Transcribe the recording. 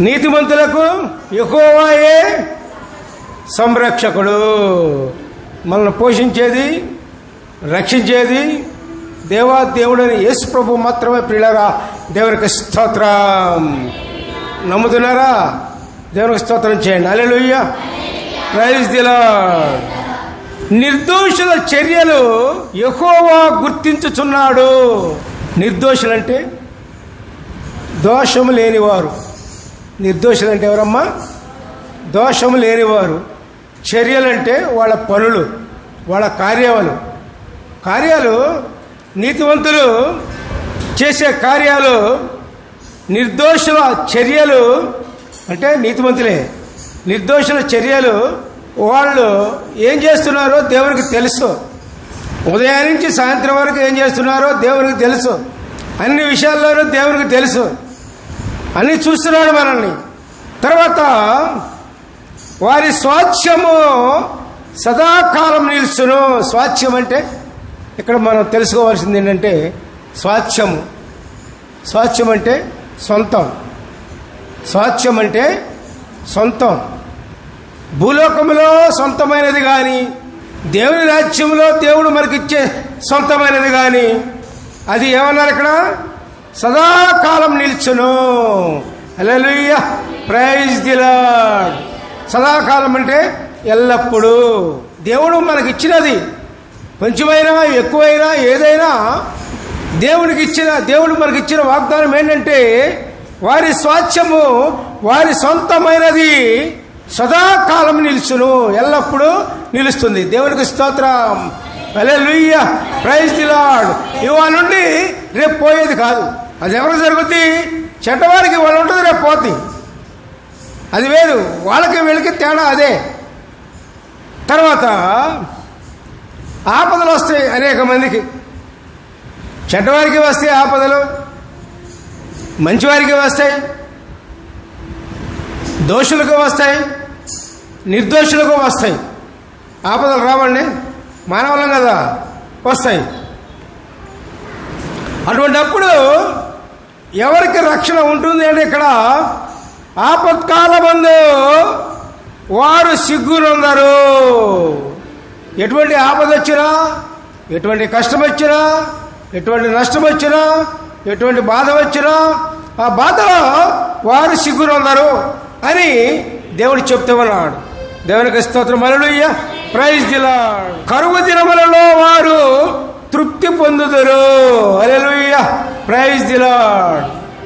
నీతిమంతులకు ఎక్కువయే సంరక్షకుడు. మనల్ని పోషించేది రక్షించేది దేవా దేవుడని యేసు ప్రభు మాత్రమే ప్రియులరా. దేవునికి స్తోత్రం. నమ్ముతున్నారా? దేవునికి స్తోత్రం చేయండి. అలెలుయ్య ప్రైజ్ దిలా నిర్దోషుల చర్యలు ఎక్కువగా గుర్తించుచున్నాడు. నిర్దోషులంటే దోషము లేనివారు. నిర్దోషులు అంటే ఎవరమ్మా? దోషము లేనివారు. చర్యలంటే వాళ్ళ పనులు వాళ్ళ కార్యాలు. కార్యాలు నీతివంతులు చేసే కార్యాలు నిర్దోషుల చర్యలు అంటే నీతిమంతులే. నిర్దోషుల చర్యలు వాళ్ళు ఏం చేస్తున్నారో దేవునికి తెలుసు. ఉదయం నుంచి సాయంత్రం వరకు ఏం చేస్తున్నారో దేవునికి తెలుసు. అన్ని విషయాల్లోనూ దేవునికి తెలుసు. అని చూస్తున్నాడు మనల్ని. తర్వాత వారి స్వాచ్ఛము సదాకాలం నిలుచును. స్వాచ్ఛ్యం అంటే ఇక్కడ మనం తెలుసుకోవాల్సింది ఏంటంటే స్వాచ్ఛము. స్వాచ్ఛ్యం అంటే సొంతం స్వాచ్ఛ్యం అంటే సొంతం భూలోకంలో సొంతమైనది కానీ దేవుని రాజ్యంలో దేవుడు మనకిచ్చే సొంతమైనది కానీ అది ఏమన్నారు ఇక్కడ? సదాకాలం నిల్చును. అలలుయ్య ప్రైజ్ ది లార్డ్ సదాకాలం అంటే ఎల్లప్పుడూ. దేవుడు మనకిచ్చినది. కొంచెమైనా ఎక్కువైనా ఏదైనా దేవునికి ఇచ్చిన దేవుడు మనకి ఇచ్చిన వాగ్దానం ఏంటంటే వారి స్వాస్థ్యము వారి సొంతమైనది సదాకాలం నిలుచును. ఎల్లప్పుడూ నిలుస్తుంది. దేవునికి స్తోత్రం. అలే లుయ్య ప్రైజ్ ది లార్డ్ ఇవాళ నుండి రేపు పోయేది కాదు. అది ఎవరికి జరుగుద్ది? చెడ్డవారికి వాళ్ళు ఉంటుంది రేపు పోతుంది అది వేరు. వాళ్ళకి వీళ్ళకి తేడా అదే. తర్వాత ఆపదలు వస్తాయి అనేక మందికి. చెడ్డవారికి వస్తాయి ఆపదలు మంచివారికి వస్తాయి దోషులకు వస్తాయి నిర్దోషులకు వస్తాయి. ఆపదలు రావండి మానవులం కదా వస్తాయి. అటువంటప్పుడు ఎవరికి రక్షణ ఉంటుంది అంటే ఇక్కడ ఆపత్కాల మందు వారు సిగ్గునొందరు ఎటువంటి ఆపద వచ్చినా ఎటువంటి కష్టం వచ్చినా ఎటువంటి నష్టం వచ్చినా ఎటువంటి బాధ వచ్చినా ఆ బాధలో వారు సిగ్గునొందరు అని దేవుడు చెప్తూ ఉన్నాడు. దేవునికి స్తోత్రం. అలలుయ్య ప్రైజ్ దిలా కరువు దినములలో వారు తృప్తి పొందుదురు. అలెలుయ్య ప్రైజ్ దిలాడ్